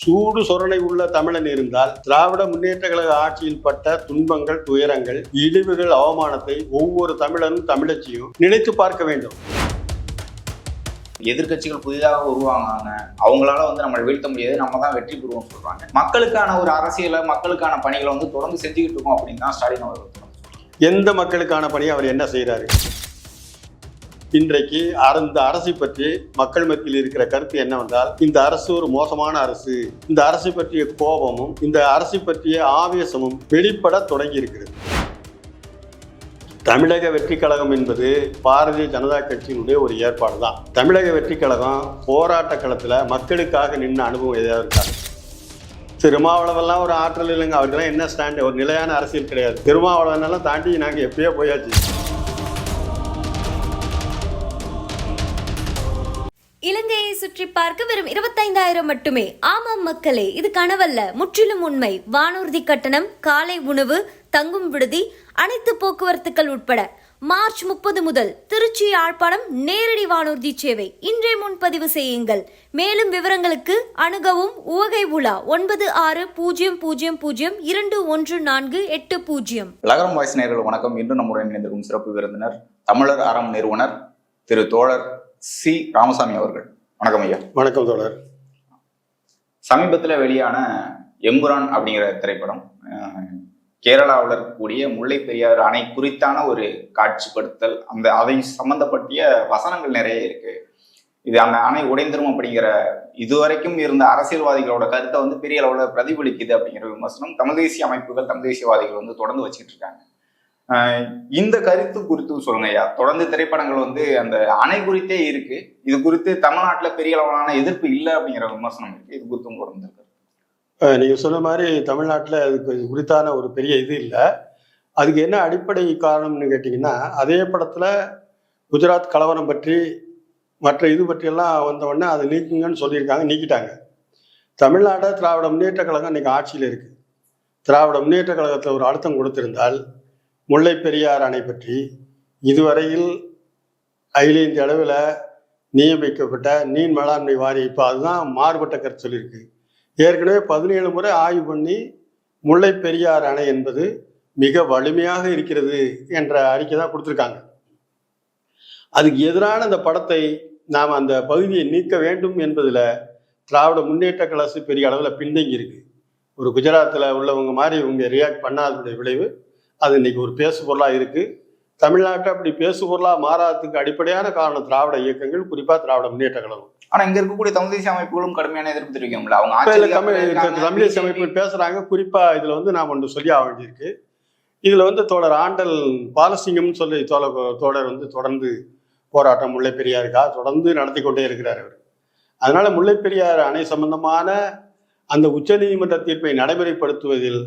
சூடு சொரணை உள்ள தமிழன் இருந்தால் திராவிட முன்னேற்ற கழக ஆட்சியில் பட்ட துன்பங்கள் துயரங்கள் இழிவுகள் அவமானத்தை ஒவ்வொரு தமிழனும் தமிழச்சியும் நினைத்து பார்க்க வேண்டும். எதிர்க்கட்சிகள் புதிதாக உருவாங்க அவங்களால வந்து நம்மளை வீழ்த்த முடியாது. நம்ம தான் வெற்றி பெறுவோம் சொல்றாங்க. மக்களுக்கான ஒரு அரசியலை மக்களுக்கான பணிகளை வந்து தொடர்ந்து செஞ்சுக்கிட்டு இருக்கோம் அப்படின்னு தான் ஸ்டாலின் அவர்கள். எந்த மக்களுக்கான பணியை அவர் என்ன செய்கிறாரு இன்றைக்கு அந்த அரசை பற்றி மக்கள் மத்தியில் இருக்கிற கருத்து என்னவென்றால் இந்த அரசு ஒரு மோசமான அரசு. இந்த அரசை பற்றிய கோபமும் இந்த அரசை பற்றிய ஆவேசமும் வெளிப்பட தொடங்கி இருக்கிறது தமிழக வெற்றி கழகம் என்பது பாரதிய ஜனதா கட்சியினுடைய ஒரு ஏற்பாடு தான் தமிழக வெற்றி கழகம் போராட்ட களத்தில் மக்களுக்காக நின்று அனுபவம் எதாவது இருக்காங்க திருமாவளவெல்லாம் ஒரு ஆற்றல் இல்லைங்க. அவருக்கெல்லாம் என்ன ஸ்டாண்ட் ஒரு நிலையான அரசியல் கிடையாது. திருமாவளவனெல்லாம் தாண்டி நாங்கள் எப்பயோ போயாச்சு. பார்க்க வெறும் இருபத்தைந்தாயிரம் மட்டுமே. ஆமாம் மக்களே இது கனவல்ல. முற்றிலும் உண்மை. வானூர்தி கட்டணம் காலை உணவு தங்கும் விடுதி அனைத்து போக்குவரத்துக்கள் உட்பட. மார்ச் முப்பது முதல் திருச்சி யாழ்ப்பாணம் நேரடி வானூர்தி சேவை. இன்றே முன்பதிவு செய்யுங்கள். மேலும் விவரங்களுக்கு அணுகவும் உவகை உலா ஒன்பது ஆறு பூஜ்ஜியம் பூஜ்ஜியம் பூஜ்ஜியம் இரண்டு ஒன்று நான்கு எட்டு பூஜ்ஜியம். லகரம் வாய்ஸ் நேர்கள் வணக்கம். இன்று நம்முடன் இணைந்திருக்கும் சிறப்பு விருந்தினர் தமிழர் அறம் நிறுவனர் திரு தோழர் சி. ராமசாமி அவர்கள். வணக்கம் ஐயா. வணக்கம் தோழர். சமீபத்தில் வெளியான எம்புரான் அப்படிங்கிற திரைப்படம் கேரளாவில் இருக்கக்கூடிய முல்லை பெரியாறு அணை குறித்தான ஒரு காட்சிப்படுத்தல் அந்த அதை சம்பந்தப்பட்டிய வசனங்கள் நிறைய இருக்கு. இது அந்த அணை உடைந்திரும் அப்படிங்கிற இதுவரைக்கும் இருந்த அரசியல்வாதிகளோட கருத்தை வந்து பெரிய அளவில் பிரதிபலிக்குது அப்படிங்கிற விமர்சனம் தமிழ் தேசிய அமைப்புகள் தமிழ் தேசியவாதிகள் வந்து தொடர்ந்து வச்சுட்டு இருக்காங்க. இந்த கருத்து குறித்து சொல்லுங்க ஐயா தொடர்ந்து திரைப்படங்கள் வந்து அந்த அணை குறித்தே இருக்கு. இது குறித்து தமிழ்நாட்டில் பெரிய அளவிலான எதிர்ப்பு இல்லை அப்படிங்கிற விமர்சனம் இருக்கு. இது குறித்தும் தொடர்ந்து நீங்க சொன்ன மாதிரி தமிழ்நாட்டில் அதுக்கு இது குறித்தான ஒரு பெரிய இது இல்லை. அதுக்கு என்ன அடிப்படை காரணம்னு கேட்டிங்கன்னா அதே படத்தில் குஜராத் கலவரம் பற்றி மற்ற இது பற்றியெல்லாம் வந்தவொடனே அதை நீக்குங்கன்னு சொல்லியிருக்காங்க நீக்கிட்டாங்க. தமிழ்நாடு திராவிட முன்னேற்ற கழகம் இன்னைக்கு ஆட்சியில் இருக்குது திராவிட முன்னேற்ற கழகத்தில் ஒரு அழுத்தம் கொடுத்திருந்தால் முல்லை பெரியார் அணை பற்றி இதுவரையில் அகில இந்திய அளவில் நியமிக்கப்பட்ட நீர் மேலாண்மை வாரியம் இப்போ அதுதான் மாறுபட்ட கருத்து சொல்லியிருக்கு. ஏற்கனவே பதினேழு முறை ஆய்வு பண்ணி முல்லை பெரியார் அணை என்பது மிக வலிமையாக இருக்கிறது என்ற அறிக்கை தான் கொடுத்துருக்காங்க. அதுக்கு எதிரான அந்த படத்தை நாம் அந்த பகுதியை நீக்க வேண்டும் என்பதில் திராவிட முன்னேற்ற கழசு பெரிய அளவில் பின்தங்கி இருக்கு. ஒரு குஜராத்தில் உள்ளவங்க மாதிரி இவங்க ரியாக்ட் பண்ணாததுடைய விளைவு அது இன்னைக்கு ஒரு பேசு பொருளாக இருக்கு. தமிழ்நாட்டை அப்படி பேசு பொருளாக மாறாததுக்கு அடிப்படையான காரணம் திராவிட இயக்கங்கள் குறிப்பாக திராவிட முன்னேற்ற கழகம். ஆனா இங்க இருக்கக்கூடிய தமிழ் தேசிய அமைப்புகளும் கடுமையான எதிர்ப்பு தெரிவிக்கும்ல அவங்க தமிழ் தேசிய அமைப்புகள் பேசுறாங்க. குறிப்பா இதுல வந்து நாம் ஒன்று சொல்லி ஆக வேண்டியிருக்கு இதுல வந்து தோழர் ஆண்டல் பாலசிங்கம்னு சொல்லி தோழ தோழர் வந்து தொடர்ந்து போராட்டம் முல்லை பெரியாருக்காக தொடர்ந்து நடத்தி கொண்டே இருக்கிறார் அவர். அதனால முல்லை பெரியார் அணை சம்பந்தமான அந்த உச்சநீதிமன்ற தீர்ப்பை நடைமுறைப்படுத்துவதில்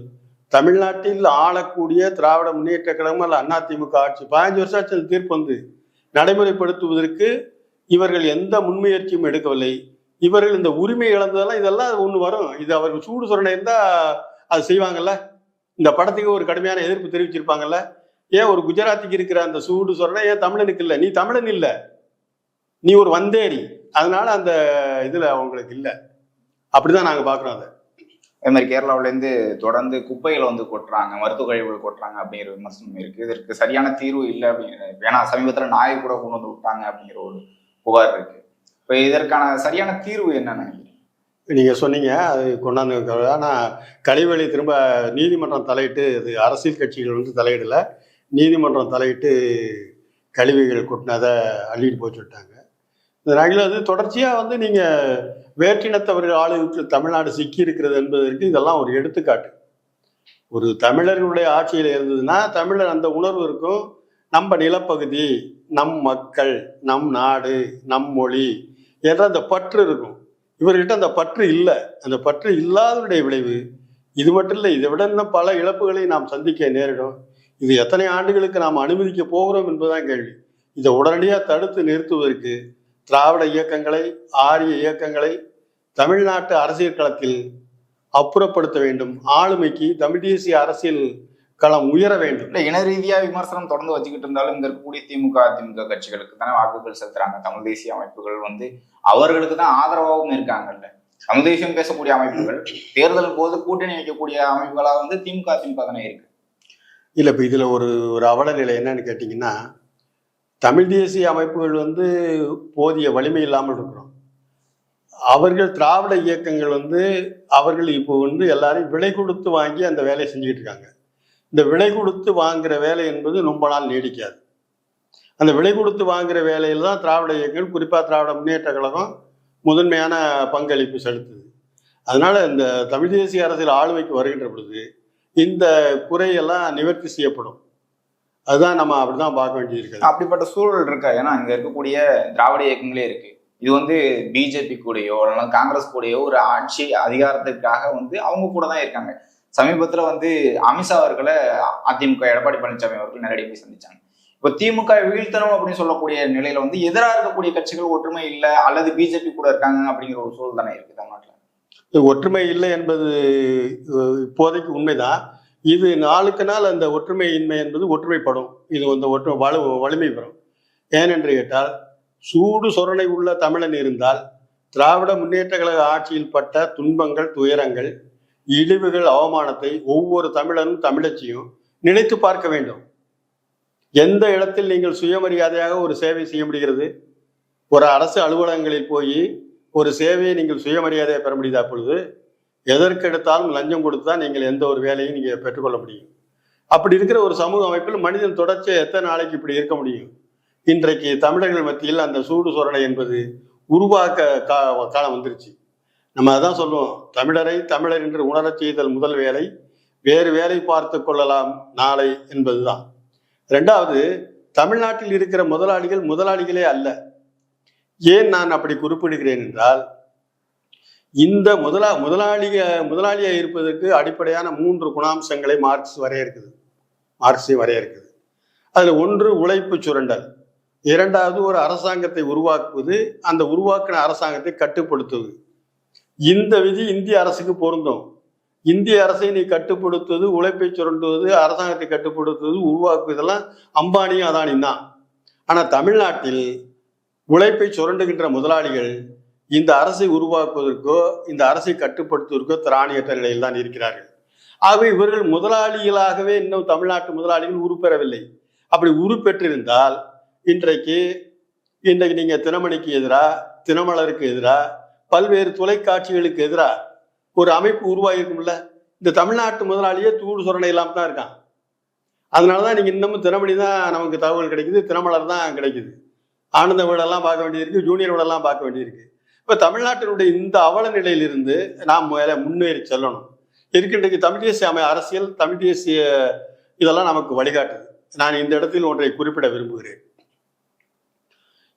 தமிழ்நாட்டில் ஆளக்கூடிய திராவிட முன்னேற்ற கழகம் அல்ல அதிமுக ஆட்சி. பதினஞ்சு வருஷம் ஆச்சு அந்த தீர்ப்பு வந்து. நடைமுறைப்படுத்துவதற்கு இவர்கள் எந்த முன்முயற்சியும் எடுக்கவில்லை. இவர்கள் இந்த உரிமை இழந்ததெல்லாம் இதெல்லாம் ஒன்று வரும். இது அவர்கள் சூடு சொரணை இருந்தால் அது செய்வாங்கல்ல? இந்த படத்துக்கு ஒரு கடுமையான எதிர்ப்பு தெரிவிச்சிருப்பாங்கல்ல? ஏன் ஒரு குஜராத்திக்கு இருக்கிற அந்த சூடு சொரணை ஏன் தமிழனுக்கு இல்லை? நீ தமிழன் இல்லை. நீ ஒரு வந்தேரி. அதனால அந்த இதில் அவங்களுக்கு இல்லை. அப்படிதான் நாங்கள் பார்க்குறோம் அதை. அதே மாதிரி கேரளாவிலேருந்து தொடர்ந்து குப்பைகளை வந்து கொட்டுறாங்க மருத்துவ கழிவுகள் கொட்டுறாங்க அப்படிங்கிற விமர்சனம் இருக்கு. இதற்கு சரியான தீர்வு இல்லை அப்படிங்கிற ஏன்னா சமீபத்தில் நாயை கூட கொண்டு வந்து விட்டாங்க அப்படிங்கிற ஒரு புகார் இருக்கு. இப்போ இதற்கான சரியான தீர்வு என்ன நினைக்கிறீங்க? நீங்கள் சொன்னீங்க அது கொண்டாந்து ஆனால் கழிவறை திரும்ப நீதிமன்றம் தலையிட்டு அது அரசியல் கட்சிகள் வந்து தலையிடல. நீதிமன்றம் தலையிட்டு கழிவுகள் கொட்டினதை அள்ளிட்டு போச்சு விட்டாங்க இந்த நாளில் வந்து தொடர்ச்சியாக வந்து நீங்கள் வேற்றினத்தவர்கள் ஆளுக்கு தமிழ்நாடு சிக்கி இருக்கிறது என்பதற்கு இதெல்லாம் ஒரு எடுத்துக்காட்டு. ஒரு தமிழர்களுடைய ஆட்சியில் இருந்ததுன்னா தமிழர் அந்த உணர்வு இருக்கும். நம்ம நிலப்பகுதி நம் மக்கள் நம் நாடு நம் மொழி என்ற அந்த பற்று இருக்கும். இவர்கிட்ட அந்த பற்று இல்லை. அந்த பற்று இல்லாதவருடைய விளைவு. இது மட்டும் இல்லை இதை விட இன்னும் பல இழப்புகளை நாம் சந்திக்க நேரிடும். இது எத்தனை ஆண்டுகளுக்கு நாம் அனுமதிக்க போகிறோம் என்பதுதான் கேள்வி. இதை உடனடியாக தடுத்து நிறுத்துவதற்கு திராவிட இயக்கங்களை ஆரிய இயக்கங்களை தமிழ்நாட்டு அரசியல் களத்தில் அப்புறப்படுத்த வேண்டும். ஆளுமைக்கு தமிழ் தேசிய அரசியல் களம் உயர வேண்டும். இல்ல இன ரீதியா விமர்சனம் தொடர்ந்து வச்சுக்கிட்டு இருந்தாலும் இங்க இருக்கக்கூடிய திமுக அதிமுக கட்சிகளுக்கு தானே வாக்குகள் செலுத்துறாங்க. தமிழ் தேசிய அமைப்புகள் வந்து அவர்களுக்கு தான் ஆதரவாகவும் இருக்காங்கல்ல. தமிழ் தேசியம் பேசக்கூடிய அமைப்புகள் தேர்தல் போது கூட்டணி வைக்கக்கூடிய அமைப்புகளா வந்து திமுக திமுக தானே இருக்கு. இல்லை இப்போ இதில் ஒரு ஒரு அவல நிலை என்னன்னு கேட்டிங்கன்னா தமிழ் தேசிய அமைப்புகள் வந்து போதிய வலிமை இல்லாமல் இருக்கிறோம். அவர்கள் திராவிட இயக்கங்கள் வந்து அவர்கள் இப்போ வந்து எல்லாரையும் விலை கொடுத்து வாங்கி அந்த வேலையை செஞ்சுக்கிட்டு இருக்காங்க. இந்த விலை கொடுத்து வாங்குகிற வேலை என்பது ரொம்ப நாள் நீடிக்காது. அந்த விலை கொடுத்து வாங்குகிற வேலையில் தான் திராவிட இயக்கங்கள் குறிப்பாக திராவிட முன்னேற்ற கழகம் முதன்மையான பங்களிப்பு செலுத்துது. அதனால் இந்த தமிழ் தேசிய அரசியல் ஆளுமைக்கு வருகின்ற பொழுது இந்த குறையெல்லாம் நிவர்த்தி செய்யப்படும். அதுதான் நம்ம அப்படிதான் பார்க்க வேண்டியிருக்கிறது அப்படிப்பட்ட சூழல் இருக்கா? ஏன்னா இங்க இருக்கக்கூடிய திராவிட இயக்கங்களே இருக்கு. இது வந்து பிஜேபி கூடயோ இல்லைன்னா காங்கிரஸ் கூடயோ ஒரு ஆட்சி அதிகாரத்துக்காக வந்து அவங்க கூட தான் இருக்காங்க. சமீபத்துல வந்து அமித்ஷா அவர்களை அதிமுக எடப்பாடி பழனிசாமி அவர்கள் நேரடியாக போய் சந்திச்சாங்க. இப்போ திமுக வீழ்த்தணும் அப்படின்னு சொல்லக்கூடிய நிலையில வந்து எதிராக இருக்கக்கூடிய கட்சிகள் ஒற்றுமை இல்லை அல்லது பிஜேபி கூட இருக்காங்க அப்படிங்கிற ஒரு சூழல் தானே இருக்கு தமிழ்நாட்டில். ஒற்றுமை இல்லை என்பது இப்போதைக்கு உண்மைதான். இது நாளுக்கு நாள் அந்த ஒற்றுமையின்மை என்பது ஒற்றுமைப்படும். இது அந்த ஒற்று வலு வலிமை பெறும். ஏனென்று கேட்டால் சூடு சொரணை உள்ள தமிழன் இருந்தால் திராவிட முன்னேற்ற கழக ஆட்சியில் பட்ட துன்பங்கள் துயரங்கள் இழிவுகள் அவமானத்தை ஒவ்வொரு தமிழனும் தமிழச்சியும் நினைத்து பார்க்க வேண்டும். எந்த இடத்தில் நீங்கள் சுயமரியாதையாக ஒரு சேவை செய்ய முடிகிறது? ஒரு அரசு அலுவலகங்களில் போய் ஒரு சேவையை நீங்கள் சுயமரியாதையாக பெற முடியுதா பொழுது எதற்கெடுத்தாலும் லஞ்சம் கொடுத்து தான் நீங்கள் எந்த ஒரு வேலையும் நீங்கள் பெற்றுக்கொள்ள முடியும். அப்படி இருக்கிற ஒரு சமூக அமைப்பில் மனிதன் தொடர்ச்சியாக எத்தனை நாளைக்கு இப்படி இருக்க முடியும்? இன்றைக்கு தமிழர்கள் மத்தியில் அந்த சூடு சொரணை என்பது உருவாக்க கா காலம் வந்துருச்சு. நம்ம அதான் சொல்லுவோம் தமிழரை தமிழர் என்று உணரச் செய்தல் முதல் வேலை வேறு வேலை பார்த்து கொள்ளலாம் நாளை என்பதுதான். ரெண்டாவது தமிழ்நாட்டில் இருக்கிற முதலாளிகள் முதலாளிகளே அல்ல. ஏன் நான் அப்படி குறிப்பிடுகிறேன் என்றால் இந்த முதலா முதலாளிக முதலாளியாக இருப்பதற்கு அடிப்படையான மூன்று குணாம்சங்களை மார்க்ஸ் வரையறுக்குது. மார்க்ஸை வரையறுக்குது. அதில் ஒன்று உழைப்பு சுரண்டல். இரண்டாவது ஒரு அரசாங்கத்தை உருவாக்குவது. அந்த உருவாக்கின அரசாங்கத்தை கட்டுப்படுத்துவது. இந்த விதி இந்திய அரசுக்கு பொருந்தும். இந்திய அரசை நீ கட்டுப்படுத்துவது உழைப்பை சுரண்டுவது அரசாங்கத்தை கட்டுப்படுத்துவது உருவாக்குவதெல்லாம் அம்பானியும் அதானியும் தான். ஆனால் தமிழ்நாட்டில் உழைப்பை சுரண்டுகின்ற முதலாளிகள் இந்த அரசை உருவாக்குவதற்கோ இந்த அரசை கட்டுப்படுத்துவதற்கோ திராணியற்ற நிலையில் தான் இருக்கிறார்கள். ஆகவே இவர்கள் முதலாளிகளாகவே இன்னும் தமிழ்நாட்டு முதலாளிகள் உருப்பெறவில்லை. அப்படி உருப்பெற்றிருந்தால் இன்றைக்கு இன்றைக்கு நீங்கள் தினமணிக்கு எதிராக தினமலருக்கு எதிராக பல்வேறு தொலைக்காட்சிகளுக்கு எதிராக ஒரு அமைப்பு உருவாகிருக்கும்ல இந்த தமிழ்நாட்டு முதலாளியே தூடு சொரணை இல்லாமல் தான் இருக்கான். அதனாலதான் நீங்கள் இன்னமும் தினமணி தான் நமக்கு தகவல் கிடைக்குது தினமலர் தான் கிடைக்குது. ஆனந்த வீடெல்லாம் பார்க்க வேண்டியிருக்கு ஜூனியர் வீடெல்லாம் பார்க்க வேண்டியிருக்கு. இப்போ தமிழ்நாட்டினுடைய இந்த அவல நிலையிலிருந்து நாம் மேலே முன்னேறி செல்லணும். இருக்கின்றைக்கு தமிழ் தேசிய அமை அரசியல் தமிழ் தேசிய இதெல்லாம் நமக்கு வழிகாட்டுது. நான் இந்த இடத்தில் ஒன்றை குறிப்பிட விரும்புகிறேன்.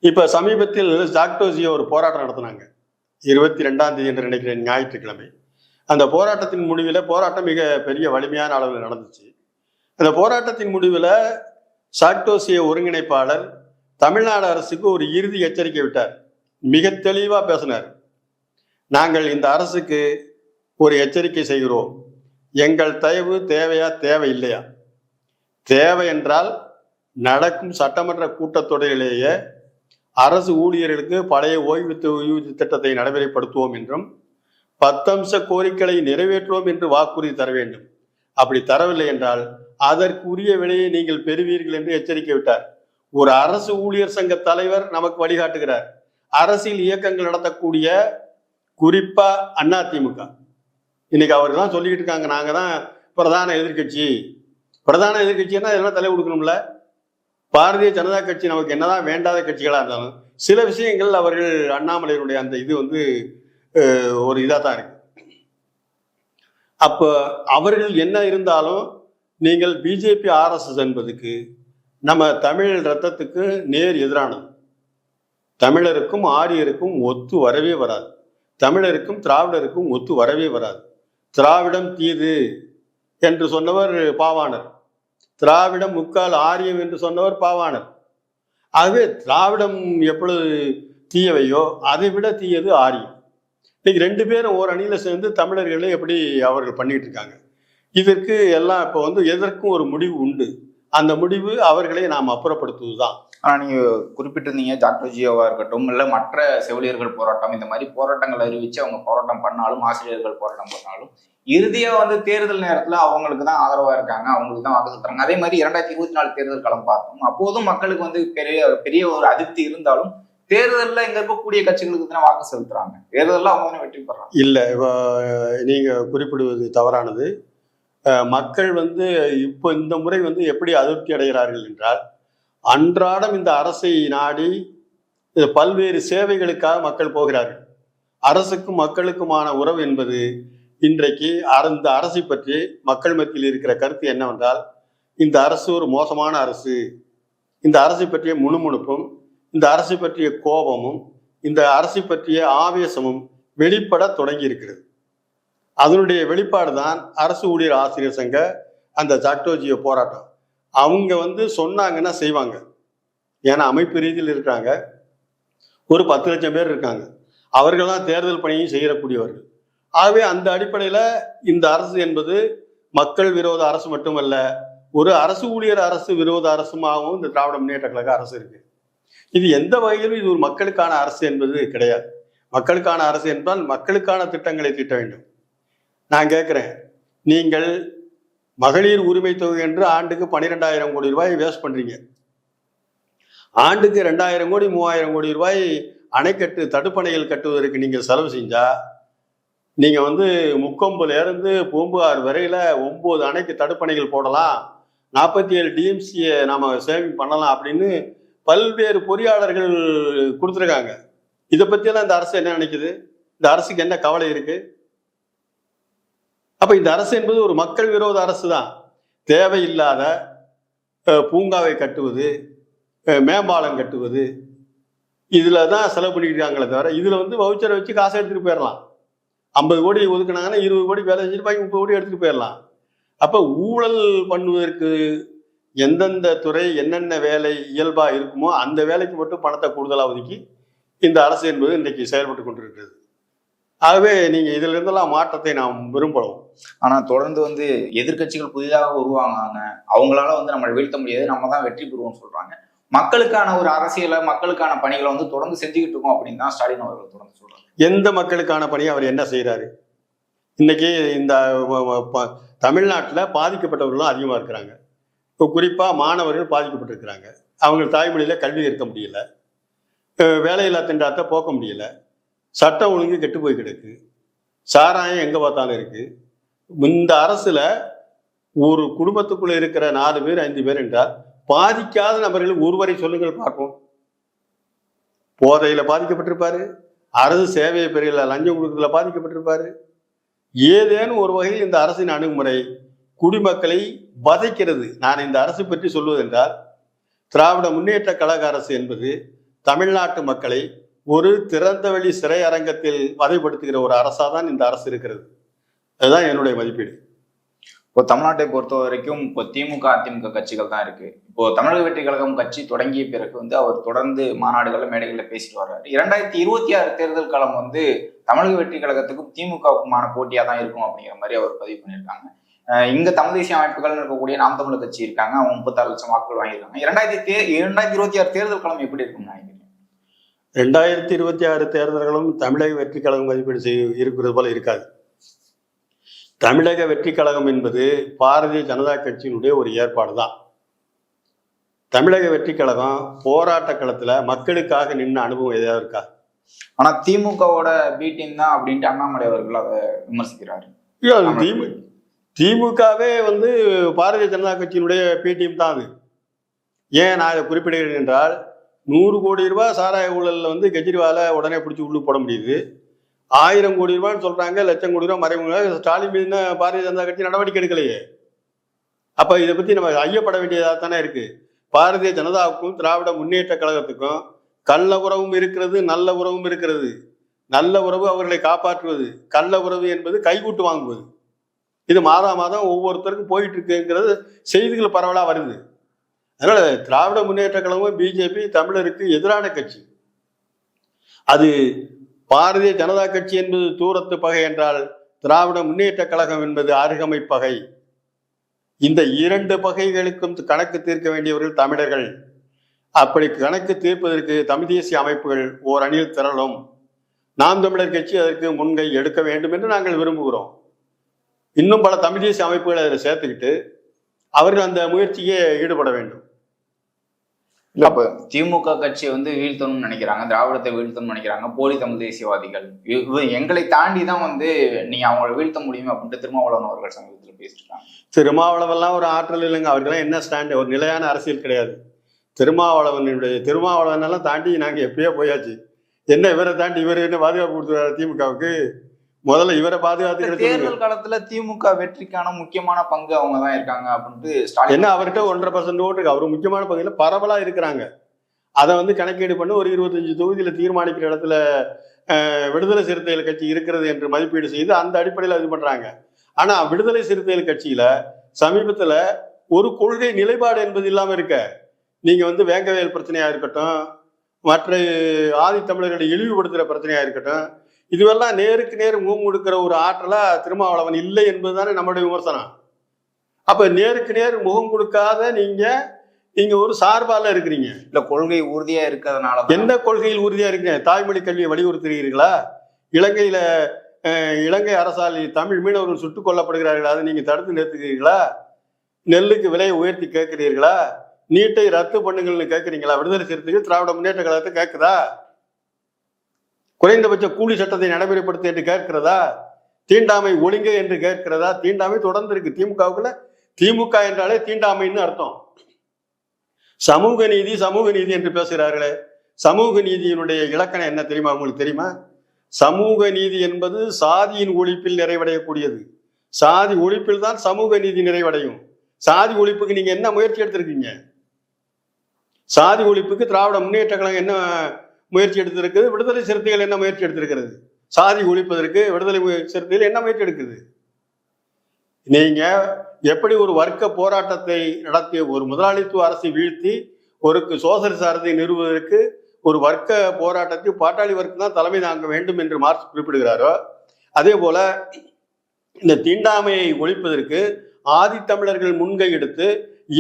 இப்போ சமீபத்தில் ஜாக்டோஜியோ ஒரு போராட்டம் நடத்தினாங்க. இருபத்தி ரெண்டாம் தேதி என்று நினைக்கிறேன் ஞாயிற்றுக்கிழமை. அந்த போராட்டத்தின் முடிவில் போராட்டம் மிக பெரிய வலிமையான அளவில் நடந்துச்சு. அந்த போராட்டத்தின் முடிவில் சாக்டோசிய ஒருங்கிணைப்பாளர் தமிழ்நாடு அரசுக்கு ஒரு இறுதி எச்சரிக்கை விட்டார். மிக தெளிவாக பேசினார். நாங்கள் இந்த அரசுக்கு ஒரு எச்சரிக்கை செய்கிறோம். எங்கள் தயவு தேவையா தேவையில்லையா? தேவை என்றால் நடக்கும் சட்டமன்ற கூட்டத்தொடரிலேயே அரசு ஊழியர்களுக்கு பழைய ஓய்வு திட்டத்தை நடைமுறைப்படுத்துவோம் என்றும் பத்தம்ச கோரிக்கைகளை நிறைவேற்றுவோம் என்று வாக்குறுதி தர வேண்டும். அப்படி தரவில்லை என்றால் அதற்குரிய விலையை நீங்கள் பெறுவீர்கள் என்று எச்சரிக்கை விட்டார். ஒரு அரசு ஊழியர் சங்க தலைவர் நமக்கு வழிகாட்டுகிறார். அரசியல் இயக்கங்கள் நடத்தக்கூடிய குறிப்பா அதிமுக. இன்னைக்கு அவர் தான் சொல்லிக்கிட்டு இருக்காங்க நாங்க தான் பிரதான எதிர்க்கட்சி. பிரதான எதிர்க்கட்சின்னா இதெல்லாம் தலை கொடுக்கணும்ல? பாரதிய ஜனதா கட்சி நமக்கு என்னதான் வேண்டாத கட்சிகளா இருந்தாலும் சில விஷயங்கள் அவர்கள் அண்ணாமலையினுடைய அந்த இது வந்து ஒரு இதாக தான் இருக்கு. அப்போ அவர்கள் என்ன இருந்தாலும் நீங்கள் பிஜேபி ஆர்எஸ்எஸ் என்பதுக்கு நம்ம தமிழ் ரத்தத்துக்கு நேர் எதிரானது. தமிழருக்கும் ஆரியருக்கும் ஒத்து வரவே வராது. தமிழருக்கும் திராவிடருக்கும் ஒத்து வரவே வராது. திராவிடம் தீது என்று சொன்னவர் பாவாணர். திராவிடம் முக்கால் ஆரியம் என்று சொன்னவர் பாவாணர். ஆகவே திராவிடம் எப்பொழுது தீயவையோ அதை விட தீயது ஆரியம். இன்னைக்கு ரெண்டு பேரும் ஒரு அணியில் சேர்ந்து தமிழர்களை எப்படி அவர்கள் பண்ணிட்டு இருக்காங்க? இதற்கு எல்லாம் இப்போ வந்து எதற்கும் ஒரு முடிவு உண்டு. அந்த முடிவு அவர்களை நாம் அப்புறப்படுத்துவது தான் ஆனால் நீங்கள் குறிப்பிட்டிருந்தீங்க ஜாக்டோஜியோவாக இருக்கட்டும் இல்லை மற்ற செவிலியர்கள் போராட்டம் இந்த மாதிரி போராட்டங்கள் அறிவித்து அவங்க போராட்டம் பண்ணாலும் ஆசிரியர்கள் போராட்டம் பண்ணாலும் இறுதியாக வந்து தேர்தல் நேரத்தில் அவங்களுக்கு தான் ஆதரவாக இருக்காங்க அவங்களுக்கு தான் வாக்கு செலுத்துறாங்க அதே மாதிரி இரண்டாயிரத்தி இருபத்தி நாலு தேர்தல் களம் பார்த்தோம். அப்போதும் மக்களுக்கு வந்து பெரிய பெரிய ஒரு அதிருப்தி இருந்தாலும் தேர்தலில் இங்கே இருக்கக்கூடிய கட்சிகளுக்கு தான் வாக்கு செலுத்துறாங்க. தேர்தலில் அவங்க தானே வெற்றி பெறாங்க. இல்லை நீங்கள் குறிப்பிடுவது தவறானது. மக்கள் வந்து இப்போ இந்த முறை வந்து எப்படி அதிருப்தி அடைகிறார்கள் என்றால் அன்றாடம் இந்த அரசை நாடி பல்வேறு சேவைகளுக்காக மக்கள் போகிறார்கள். அரசுக்கும் மக்களுக்குமான உறவு என்பது இன்றைக்கு அந்த அரசை பற்றி மக்கள் மத்தியில் இருக்கிற கருத்து என்னவென்றால் இந்த அரசு ஒரு மோசமான அரசு. இந்த அரசை பற்றிய முணுமுணுப்பும் இந்த அரசை பற்றிய கோபமும் இந்த அரசை பற்றிய ஆவேசமும் வெளிப்பட தொடங்கி இருக்கிறது அதனுடைய வெளிப்பாடு தான் அரசு ஊழியர் ஆசிரியர் சங்க அந்த ஜாக்டோஜிய போராட்டம். அவங்க வந்து சொன்னாங்கன்னா செய்வாங்க. ஏன்னா அமைப்பு ரீதியில் இருக்காங்க ஒரு பத்து லட்சம் பேர் இருக்காங்க. அவர்கள் தான் தேர்தல் பணியும் செய்யக்கூடியவர்கள். ஆகவே அந்த அடிப்படையில் இந்த அரசு என்பது மக்கள் விரோத அரசு மட்டுமல்ல ஒரு அரசு ஊழியர் அரசு விரோத அரசுமாகவும் இந்த திராவிட முன்னேற்ற கழக அரசு இருக்கு. இது எந்த வகையிலும் இது ஒரு மக்களுக்கான அரசு என்பது கிடையாது. மக்களுக்கான அரசு என்றால் மக்களுக்கான திட்டங்களை தீட்ட வேண்டும். நான் கேட்குறேன் நீங்கள் மகளிர் உரிமை தொகை என்று ஆண்டுக்கு பன்னிரெண்டாயிரம் கோடி ரூபாய் வேஸ்ட் பண்றீங்க. ஆண்டுக்கு ரெண்டாயிரம் கோடி மூவாயிரம் கோடி ரூபாய் அணைக்கட்டு தடுப்பணைகள் கட்டுவதற்கு நீங்கள் செலவு செஞ்சா நீங்கள் வந்து முக்கொம்புல இருந்து பூம்புகார் வரையில ஒன்பது அணைக்கு தடுப்பணைகள் போடலாம் நாற்பத்தி ஏழு டிஎம்சியை நாம சேவிங் பண்ணலாம் அப்படின்னு பல்வேறு பொறியாளர்கள் கொடுத்துருக்காங்க. இதை பற்றியெல்லாம் இந்த அரசு என்ன நினைக்குது? இந்த அரசுக்கு என்ன கவலை இருக்கு? அப்ப இந்த அரசு என்பது ஒரு மக்கள் விரோத அரசு தான் தேவையில்லாத பூங்காவை கட்டுவது மேம்பாலம் கட்டுவது இதுல தான் செலவு பண்ணிக்கிறாங்களே தவிர இதுல வந்து வவுச்சரை வச்சு காசை எடுத்துட்டு போயிடலாம் ஐம்பது கோடி ஒதுக்குனாங்கன்னா இருபது கோடி வேலை செஞ்சுட்டு பாக்கி முப்பது கோடி எடுத்துட்டு போயிடலாம் அப்ப ஊழல் பண்ணுவதற்கு எந்தெந்த துறை என்னென்ன வேலை இயல்பா இருக்குமோ அந்த வேலைக்கு மட்டும் பணத்தை கூடுதலாக ஒதுக்கி இந்த அரசு என்பது இன்றைக்கு செயல்பட்டு கொண்டிருக்கிறது. ஆகவே நீங்க இதுல இருந்தெல்லாம் மாற்றத்தை நாம் விரும்பலாம். ஆனால் தொடர்ந்து வந்து எதிர்க்கட்சிகள் புதிதாக உருவாங்க அவங்களால வந்து நம்ம வீழ்த்த முடியாது நம்ம தான் வெற்றி பெறுவோம்னு சொல்றாங்க. மக்களுக்கான ஒரு அரசியலை மக்களுக்கான பணிகளை வந்து தொடர்ந்து செஞ்சுக்கிட்டு இருக்கோம் அப்படின்னு தான் ஸ்டாலின் அவர்கள் தொடர்ந்து சொல்றாங்க எந்த மக்களுக்கான பணியை அவர் என்ன செய்கிறாரு இன்னைக்கு இந்த தமிழ்நாட்டில் ப- பாதிக்கப்பட்டவர்களும் அதிகமாக இருக்கிறாங்க. இப்போ குறிப்பாக மாணவர்கள் பாதிக்கப்பட்டிருக்கிறாங்க. அவங்க தாய்மொழியில் கல்வி கற்க முடியல. வேலையில்லா திண்டாட்டத்தை போக்க முடியல. சட்டம் ஒழுங்கு கெட்டு போய் கிடக்கு. சாராயம் எங்கே பார்த்தாலும் இருக்கு. இந்த அரசுல ஒரு குடும்பத்துக்குள்ள இருக்கிற நாலு பேர் ஐந்து பேர் என்றால் பாதிக்காத நபர்கள் ஒருவரை சொல்லுங்கள் பார்ப்போம். போதையில பாதிக்கப்பட்டிருப்பாரு. அரசு சேவையை பெரியல லஞ்சம் கொடுக்கறதுல பாதிக்கப்பட்டிருப்பாரு. ஏதேனும் ஒரு வகையில் இந்த அரசின் அணுகுமுறை குடிமக்களை வதைக்கிறது. நான் இந்த அரசு பற்றி சொல்வதென்றால் திராவிட முன்னேற்ற கழக அரசு என்பது தமிழ்நாட்டு மக்களை ஒரு திறந்தவெளி சிறை அரங்கத்தில் வதைப்படுத்துகிற ஒரு அரசாக தான் இந்த அரசு இருக்கிறது. அதுதான் என்னுடைய மதிப்பீடு. இப்போ தமிழ்நாட்டை பொறுத்த வரைக்கும் இப்போ திமுக அதிமுக கட்சிகள் தான் இருக்கு. இப்போ தமிழக வெற்றி கழகம் கட்சி தொடங்கிய பிறகு வந்து அவர் தொடர்ந்து மாநாடுகள்ல மேடைகள்ல பேசிட்டு வர்றாரு. இரண்டாயிரத்தி இருபத்தி ஆறு தேர்தல் காலம் வந்து தமிழக வெற்றி கழகத்துக்கும் திமுகவுக்குமான போட்டியா தான் இருக்கும் அப்படிங்கிற மாதிரி அவர் பதிவு பண்ணியிருக்காங்க. இங்க தமிழ் தேசிய அமைப்புகள் இருக்கக்கூடிய நாம் தமிழர் கட்சி இருக்காங்க. அவங்க முப்பத்தாறு லட்சம் வாக்குகள் வாங்கியிருக்காங்க. இரண்டாயிரத்தி தே இரண்டாயிரத்தி இருபத்தி ஆறு தேர்தல் காலம் எப்படி இருக்கும் நினைக்கிறீங்க? ரெண்டாயிரத்தி இருபத்தி ஆறு தேர்தல்களும் தமிழக வெற்றி கழகம் மதிப்பீடு செய்ய இருக்கிறது போல இருக்காது. தமிழக வெற்றி கழகம் என்பது பாரதிய ஜனதா கட்சியினுடைய ஒரு ஏற்பாடு தான் தமிழக வெற்றி கழகம் போராட்ட களத்துல மக்களுக்காக நின்ன அனுபவம் ஏதாவது இருக்கா? ஆனா திமுகவோட பி டீம் தான் அப்படின்ட்டு அண்ணாமலை அவர்கள் அதை விமர்சிக்கிறாரு. அது திமுகவே வந்து பாரதிய ஜனதா கட்சியினுடைய பிடிஎம் தான் அது. ஏன் நான் இதை குறிப்பிடுகிறேன் என்றால் நூறு கோடி ரூபாய் சாராய ஊழல்ல வந்து கெஜ்ரிவாலை உடனே பிடிச்சி உள்ளு போட முடியுது. ஆயிரம் கோடி ரூபான்னு சொல்றாங்க லட்சம் கோடி ரூபாய் மறைமுக ஸ்டாலின் மீது தான் பாரதிய ஜனதா கட்சி நடவடிக்கை எடுக்கலையே. அப்ப இதை பத்தி நம்ம ஐயப்பட வேண்டியதாக தானே இருக்கு. பாரதிய ஜனதாவுக்கும் திராவிட முன்னேற்ற கழகத்துக்கும் கள்ள உறவும் இருக்கிறது நல்ல உறவும் இருக்கிறது. நல்ல உறவு அவர்களை காப்பாற்றுவது கள்ள உறவு என்பது கைகூட்டு வாங்குவது. இது மாதா மாதம் ஒவ்வொருத்தருக்கும் போயிட்டு இருக்குங்கிறது செய்திகள் பரவலா வருது. அதனால திராவிட முன்னேற்ற கழகமும் பிஜேபி தமிழருக்கு எதிரான கட்சி. அது பாரதிய ஜனதா கட்சி என்பது தூரத்து பகை என்றால் திராவிட முன்னேற்ற கழகம் என்பது அருகமை பகை. இந்த இரண்டு பகைகளுக்கும் கணக்கு தீர்க்க வேண்டியவர்கள் தமிழர்கள். அப்படி கணக்கு தீர்ப்பதற்கு தமிழ் தேசிய அமைப்புகள் ஓர் அணியில் திரளும். நாம் தமிழர் கட்சி அதற்கு முன்கை எடுக்க வேண்டும் என்று நாங்கள் விரும்புகிறோம். இன்னும் பல தமிழ் தேசிய அமைப்புகளை அதில் சேர்த்துக்கிட்டு அவர்கள் அந்த முயற்சியே ஈடுபட வேண்டும். இப்ப திமுக கட்சியை வந்து வீழ்த்தணும்னு நினைக்கிறாங்க திராவிடத்தை வீழ்த்தணும்னு நினைக்கிறாங்க போலி தமிழ் தேசியவாதிகள் எங்களை தாண்டி தான் வந்து நீங்க அவங்கள வீழ்த்த முடியும் அப்படின்ட்டு திருமாவளவன் அவர்கள் சமீபத்தில் பேசிருக்காங்க திருமாவளவெல்லாம் ஒரு ஆற்றல் இல்லைங்க. அவருக்கெல்லாம் என்ன ஸ்டாண்டு ஒரு நிலையான அரசியல் கிடையாது. திருமாவளவனுடைய திருமாவளவன் எல்லாம் தாண்டி நாங்கள் எப்பயோ போயாச்சு. என்ன இவரை தாண்டி இவர் என்ன பாதுகாப்பு கொடுத்துருவாரு திமுகவுக்கு? முதல்ல இவரை பாதுகாத்துக்கிறது தேர்தல் காலத்துல திமுக வெற்றிக்கான முக்கியமான பங்கு அவங்க தான் இருக்காங்க அப்படின்ட்டு ஸ்டாலின் என்ன அவர்கிட்ட ஒன்றரை பர்சன்ட் ஓட்டு இருக்கு. அவர் முக்கியமான பகுதியில் பரவலாக இருக்கிறாங்க. அதை வந்து கணக்கீடு பண்ணி ஒரு இருபத்தஞ்சு தொகுதியில் தீர்மானிக்கிற இடத்துல விடுதலை சிறுத்தைகள் கட்சி இருக்கிறது என்று மதிப்பீடு செய்து அந்த அடிப்படையில் இது பண்றாங்க. ஆனா விடுதலை சிறுத்தைகள் கட்சியில சமீபத்துல ஒரு கொள்கை நிலைப்பாடு என்பது இல்லாம இருக்க. நீங்க வந்து வேங்கவேல் பிரச்சனையா இருக்கட்டும் மற்ற ஆதித்தமிழர்களை இழிவுபடுத்துகிற பிரச்சனையா இருக்கட்டும் இதுவெல்லாம் நேருக்கு நேர் முகம் கொடுக்கிற ஒரு ஆற்றலா திருமாவளவன் இல்லை என்பதுதானே நம்முடைய விமர்சனம். அப்ப நேருக்கு நேர் முகம் கொடுக்காத நீங்க நீங்க ஒரு சார்பால இருக்கிறீங்க. இல்ல கொள்கை உறுதியா இருக்கிறதுனால தான். எந்த கொள்கையில் உறுதியா இருக்கீங்க? தாய்மொழி கல்வியை வலியுறுத்துகிறீர்களா? இலங்கையில இலங்கை அரசால் தமிழ் மீனவர்கள் சுட்டுக் கொல்லப்படுகிறார்கள்? அதை நீங்க தடுத்து நிறுத்துகிறீர்களா? நெல்லுக்கு விலையை உயர்த்தி கேட்கிறீர்களா? நீட்டை ரத்து பண்ணுங்கள்னு கேட்குறீங்களா? விடுதலை சிறுத்தைகள் திராவிட முன்னேற்ற கழகத்தை கேட்குதா? குறைந்தபட்ச கூலி சட்டத்தை நடைமுறைப்படுத்த என்று கேட்கிறதா? தீண்டாமை ஒழுங்க என்று கேட்கிறதா? தீண்டாமை தொடர்ந்து இருக்கு. திமுகவுக்குள்ள திமுக என்றாலே தீண்டாமைன்னு அர்த்தம். சமூக நீதி சமூக நீதி என்று பேசுகிறார்களே. சமூக நீதியினுடைய இலக்கணம் என்ன தெரியுமா? உங்களுக்கு தெரியுமா? சமூக நீதி என்பது சாதியின் ஒழிப்பில் நிறைவடையக்கூடியது. சாதி ஒழிப்பில் தான் சமூக நீதி நிறைவடையும். சாதி ஒழிப்புக்கு நீங்க என்ன முயற்சி எடுத்திருக்கீங்க? சாதி ஒழிப்புக்கு திராவிட முன்னேற்ற கழகம் என்ன முயற்சி எடுத்திருக்குது. விடுதலை சிறுத்தைகள் என்ன முயற்சி எடுத்திருக்கிறது? சாதி ஒழிப்பதற்கு விடுதலை சிறுத்தைகள் என்ன முயற்சி எடுக்குது? நீங்க எப்படி ஒரு வர்க்க போராட்டத்தை நடத்திய ஒரு முதலாளித்துவ அரசை வீழ்த்தி ஒரு சோசலிச அரசை நிறுவுவதற்கு ஒரு வர்க்க போராட்டத்தை பாட்டாளி வர்க்கம் தான் தலைமை தாங்க வேண்டும் என்று மார்க்ஸ் குறிப்பிடுகிறாரோ அதே போல இந்த தீண்டாமையை ஒழிப்பதற்கு ஆதித்தமிழர்கள் முன்கை எடுத்து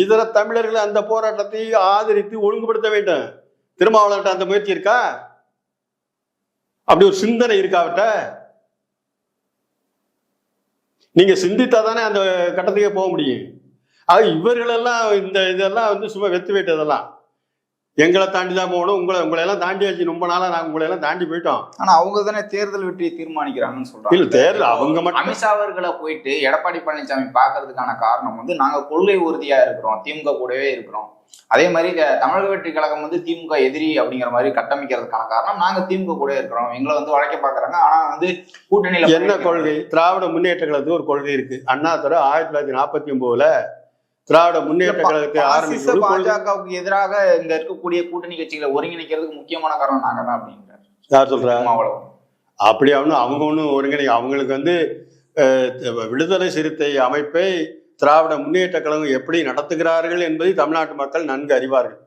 இதர தமிழர்கள் அந்த போராட்டத்தை ஆதரித்து ஒழுங்குபடுத்த வேண்டும். திருமாவளவன்ட்ட அந்த முயற்சி இருக்கா? அப்படி ஒரு சிந்தனை இருக்கா அவர்ட்ட நீங்க சிந்தித்தா தானே அந்த கட்டத்துக்கே போக முடியும். ஆக இவர்களெல்லாம் இந்த இதெல்லாம் வந்து சும்மா வெத்து வேட்டதெல்லாம். எங்களை தாண்டி தான் போகணும். உங்களை உங்களை எல்லாம் தாண்டியாச்சு. ரொம்ப நாளா நாங்க உங்களை எல்லாம் தாண்டி போயிட்டோம். ஆனா அவங்க தானே தேர்தல் வெற்றியை தீர்மானிக்கிறாங்கன்னு இல்ல சொல்றாங்க தேர்தல் அவங்க மட்டும் அமித்ஷா அவர்களை போயிட்டு எடப்பாடி பழனிசாமி பாக்குறதுக்கான காரணம் வந்து நாங்க கொள்கை உறுதியா இருக்கிறோம். திமுக கூடவே இருக்கிறோம். அதே மாதிரி தமிழக வெற்றி கழகம் வந்து திமுக எதிரி அப்படிங்கிற மாதிரி கட்டமைக்கிறதுக்கான காரணம் நாங்க திமுக கூட இருக்கிறோம். எங்களை வந்து வளைக்க பாக்குறாங்க ஆனா வந்து கூட்டணியில என்ன கொள்கை? திராவிட முன்னேற்ற கழகத்துக்கு ஒரு கொள்கை இருக்கு. அண்ணாதுரை ஆயிரத்தி தொள்ளாயிரத்தி நாற்பத்தி ஒன்பதுல திராவிட முன்னேற்ற கழகத்தை பாசிச ஆரம்பிச்சு பாஜகவுக்கு எதிராக இங்க இருக்கக்கூடிய கூட்டணி கட்சிகளை ஒருங்கிணைக்கிறதுக்கு முக்கியமான காரணம் நாங்க தான் அப்படின்றாரு. யார் சொல்றா? திருமாவளவன் அப்படி ஒன்றும் அவங்க ஒன்றும் ஒருங்கிணை அவங்களுக்கு வந்து விடுதலை சிறுத்தை அமைப்பை திராவிட முன்னேற்ற கழகம் எப்படி நடத்துகிறார்கள் என்பதை தமிழ்நாட்டு மக்கள் நன்கு அறிவார்கள்.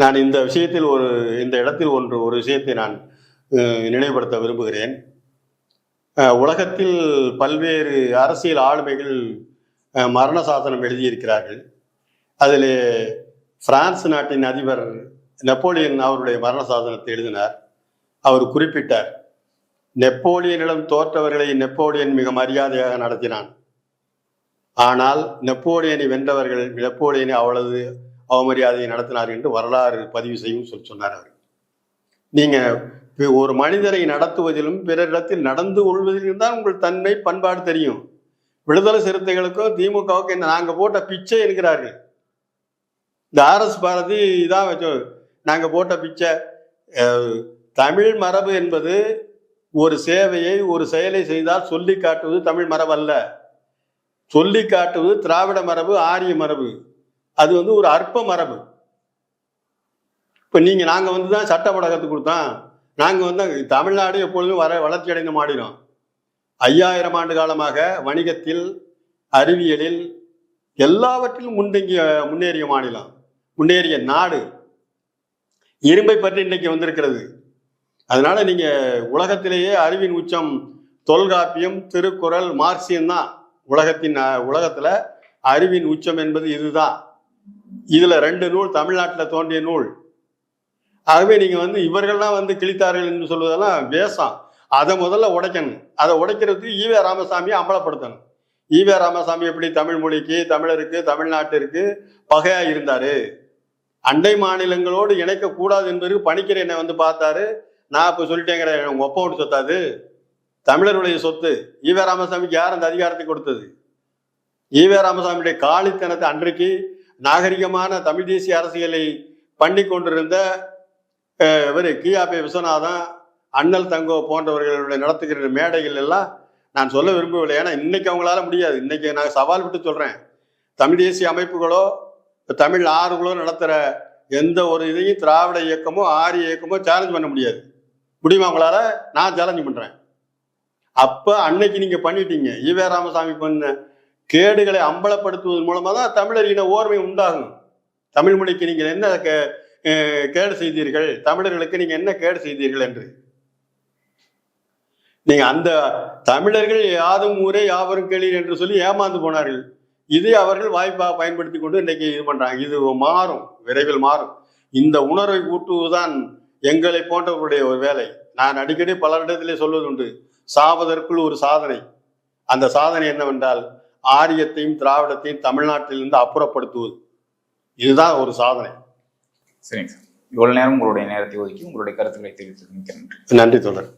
நான் இந்த விஷயத்தில் ஒரு இந்த இடத்தில் ஒன்று ஒரு விஷயத்தை நான் நினைவுபடுத்த விரும்புகிறேன். உலகத்தில் பல்வேறு அரசியல் ஆளுமைகள் மரண சாசனம் எழுதியிருக்கிறார்கள். அதில் பிரான்ஸ் நாட்டின் அதிபர் நெப்போலியன் அவருடைய மரண சாசனத்தை எழுதினார். அவர் குறிப்பிட்டார். நெப்போலியனிடம் தோற்றவர்களை நெப்போலியன் மிக மரியாதையாக நடத்தினான். ஆனால் நெப்போலியனை வென்றவர்கள் நெப்போலியனை அவ்வளவு அவமரியாதையை நடத்தினார் என்று வரலாறு பதிவு செய்யும் சொல் சொன்னார் அவர். நீங்கள் ஒரு மனிதரை நடத்துவதிலும் பிறரிடத்தில் நடந்து கொள்வதிலும் தான் உங்கள் தன்மை பண்பாடு தெரியும். விடுதலை சிறுத்தைகளுக்கும் திமுகவுக்கும் என்ன நாங்கள் போட்ட பிச்சை என்கிறார்கள். இந்த ஆர்எஸ் பாரதி இதான் வச்சோம் நாங்கள் போட்ட பிச்சை. தமிழ் மரபு என்பது ஒரு சேவையை ஒரு செயலை செய்தால் சொல்லி காட்டுவது தமிழ் மரபு அல்ல. சொல்லி காட்டுவது திராவிட மரபு ஆரிய மரபு. அது வந்து ஒரு அற்ப மரபு. இப்போ நீங்கள் நாங்கள் வந்து தான் சட்ட படகத்து கொடுத்தோம். நாங்கள் வந்து தமிழ்நாடு எப்பொழுதும் வர வளர்ச்சி அடைந்த மாநிலம் ஐயாயிரம் ஆண்டு காலமாக வணிகத்தில் அறிவியலில் எல்லாவற்றிலும் முன்தங்கிய முன்னேறிய மாநிலம். முன்னேறிய நாடு. இரும்பை பற்றி இன்றைக்கு வந்திருக்கிறது. அதனால நீங்க உலகத்திலேயே அறிவின் உச்சம் தொல்காப்பியம் திருக்குறள் மார்க்சியம் தான் உலகத்தின் உலகத்துல அறிவின் உச்சம் என்பது இதுதான். இதுல ரெண்டு நூல் தமிழ்நாட்டில் தோன்றிய நூல். ஆகவே நீங்க வந்து இவர்கள்லாம் வந்து கிழித்தார்கள் என்று சொல்வதெல்லாம் வேஷம். அதை முதல்ல உடைக்கணும். அதை உடைக்கிறதுக்கு ஈவே ராமசாமியை அம்பலப்படுத்தணும். ஈவே ராமசாமி எப்படி தமிழ் மொழிக்கு தமிழருக்கு தமிழ்நாட்டிற்கு பகையா இருந்தாரு? அண்டை மாநிலங்களோடு இணைக்க கூடாது என்பதற்கு பணிக்கிற என்னை வந்து பார்த்தாரு. நான் இப்ப சொல்லிட்டேங்கிற உங்க ஒப்ப விட்டு சொத்தாது தமிழருடைய சொத்து. ஈவே ராமசாமிக்கு யார் அந்த அதிகாரத்தை கொடுத்தது? ஈவே ராமசாமியுடைய காலித்தனத்தை அன்றைக்கு நாகரிகமான தமிழ் தேசிய அரசியலை பண்ணி கொண்டிருந்த இவர் இவரு விஸ்வநாதன் அண்ணல் தங்கோ போன்றவர்களுடைய நடத்துகிற மேடைகள் எல்லாம் நான் சொல்ல விரும்பவில்லை. ஏன்னா இன்னைக்கு அவங்களால முடியாது. இன்னைக்கு நான் சவால் விட்டு சொல்றேன். தமிழ் தேசிய அமைப்புகளோ தமிழ் ஆறுகளோ நடத்துகிற எந்த ஒரு இதையும் திராவிட இயக்கமோ ஆரிய இயக்கமோ சேலஞ்ச் பண்ண முடியாது. முடியுமா உங்களால? நான் சேலஞ்சு பண்றேன். அப்ப அன்னைக்கு நீங்க பண்ணிட்டீங்க. ஈவே ராமசாமி பண்ண கேடுகளை அம்பலப்படுத்துவதன் மூலமா தான் தமிழரின ஓர்மை உண்டாகும். தமிழ் மொழிக்கு நீங்கள் என்ன கே- கேடு செய்தீர்கள்? தமிழர்களுக்கு நீங்க என்ன கேடு செய்தீர்கள் என்று? நீங்க அந்த தமிழர்கள் யாதும் ஊரே யாவரும் கேளீர் என்று சொல்லி ஏமாந்து போனார்கள். இதை அவர்கள் வாய்ப்பாக பயன்படுத்தி கொண்டு இன்னைக்கு இது பண்றாங்க. இது மாறும். விரைவில் மாறும். இந்த உணர்வை ஊட்டுவதுதான் எங்களை போன்றவர்களுடைய ஒரு வேலை. நான் அடிக்கடி பலரிடத்திலே சொல்வது உண்டு சாவதற்குள் ஒரு சாதனை. அந்த சாதனை என்னவென்றால் ஆரியத்தையும் திராவிடத்தையும் தமிழ்நாட்டிலிருந்து அப்புறப்படுத்துவது. இதுதான் ஒரு சாதனை. சரிங்க சார். இவ்வளவு நேரம் உங்களுடைய நேரத்தை ஒதுக்கி உங்களுடைய கருத்துக்களை தெரிவித்தது மிக்க நன்றி. நன்றி தொடர்